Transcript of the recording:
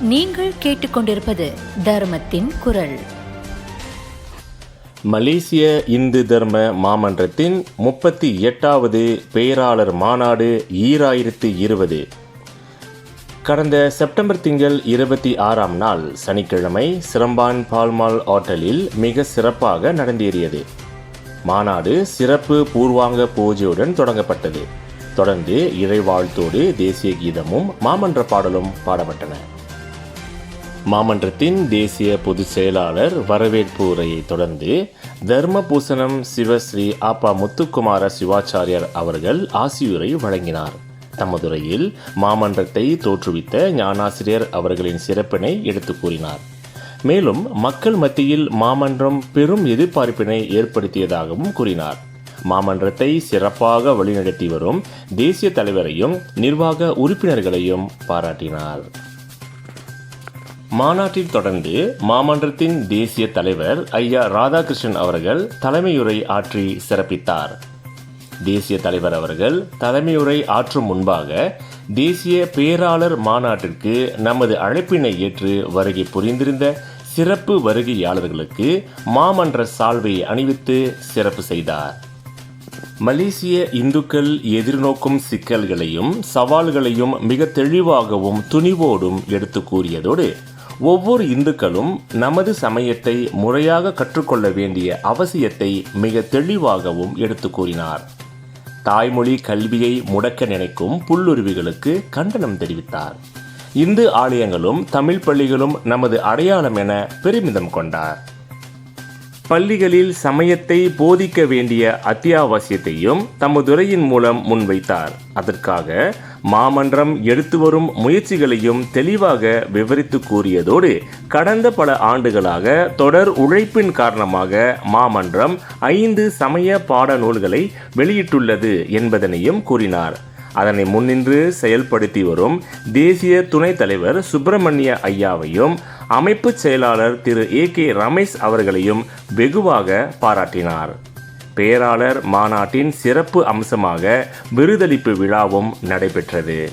நீங்கள் கேட்டுக்கொண்டிருப்பது தர்மத்தின் குரல். மலேசிய இந்து தர்ம மாமன்றத்தின் முப்பத்தி எட்டாவது பேராளர் மாநாடு ஈராயிரத்து இருபது. கடந்த செப்டம்பர் திங்கள் இருபத்தி ஆறாம் நாள் சனிக்கிழமை சிரம்பான் பால்மால் ஹோட்டலில் மிக சிறப்பாக நடந்தேறியது. மாநாடு சிறப்பு பூர்வாங்க பூஜையுடன் தொடங்கப்பட்டது. தொடர்ந்து இறைவாழ்த்தோடு தேசிய கீதமும் மாமன்ற பாடலும் பாடப்பட்டன. மாமன்றத்தின் தேசிய பொதுச் செயலாளர் வரவேற்பு உரையை தொடர்ந்து தர்மபூசணம் சிவஸ்ரீ ஆப்பா முத்துக்குமார சிவாச்சாரியர் அவர்கள் ஆசியுரை வழங்கினார். தமதுரையில் மாமன்றத்தை தோற்றுவித்த ஞானாசிரியர் அவர்களின் சிறப்பினை எடுத்து கூறினார். மேலும் மக்கள் மத்தியில் மாமன்றம் பெரும் எதிர்பார்ப்பினை ஏற்படுத்தியதாகவும் கூறினார். மாமன்றத்தை சிறப்பாக வழிநடத்தி வரும் தேசிய தலைவரையும் நிர்வாக உறுப்பினர்களையும் பாராட்டினார். மாநாட்டில் தொடர்ந்து மாமன்றத்தின் தேசிய தலைவர் ஐயா ராதாகிருஷ்ணன் அவர்கள் தலைமையுரை ஆற்றி சிறப்பித்தார். தேசிய தலைவர் அவர்கள் தலைமையுரை ஆற்றும் முன்பாக தேசிய பேராளர் மாநாட்டிற்கு நமது அழைப்பினை ஏற்று வருகை புரிந்திருந்த சிறப்பு வருகையாளர்களுக்கு மாமன்ற சால்வையை அணிவித்து சிறப்பு செய்தார். மலேசிய இந்துக்கள் எதிர்நோக்கும் சிக்கல்களையும் சவால்களையும் மிக தெளிவாகவும் துணிவோடும் எடுத்து கூறியதோடு ஒவ்வொரு இந்துக்களும் நமது சமயத்தை முறையாக கற்றுக்கொள்ள வேண்டிய அவசியத்தை மிக தெளிவாகவும் எடுத்து கூறினார். தாய்மொழி கல்வியை முடக்க நினைக்கும் புல்லுருவிகளுக்கு கண்டனம் தெரிவித்தார். இந்து ஆலயங்களும் தமிழ் பள்ளிகளும் நமது அடையாளம் என பெருமிதம் கொண்டார். பள்ளிகளில் சமயத்தை போதிக்க வேண்டிய அத்தியாவசியத்தையும் தமதுரையின் மூலம் முன்வைத்தார். அதற்காக மாமன்றம் எடுத்து வரும் முயற்சிகளையும் தெளிவாக விவரித்து கூறியதோடு கடந்த பல ஆண்டுகளாக தொடர் உழைப்பின் காரணமாக மாமன்றம் ஐந்து சமய பாடநூல்களை வெளியிட்டுள்ளது என்பதனையும் கூறினார். அதனை முன்னின்று செயல்படுத்தி வரும் தேசிய துணைத் தலைவர் சுப்பிரமணிய ஐயாவையும் அமைப்பு செயலாளர் திரு ஏ கே ரமேஷ் அவர்களையும் வெகுவாக பாராட்டினார். பேராளர் மாநாட்டின் சிறப்பு அம்சமாக விருதளிப்பு விழாவும் நடைபெற்றது.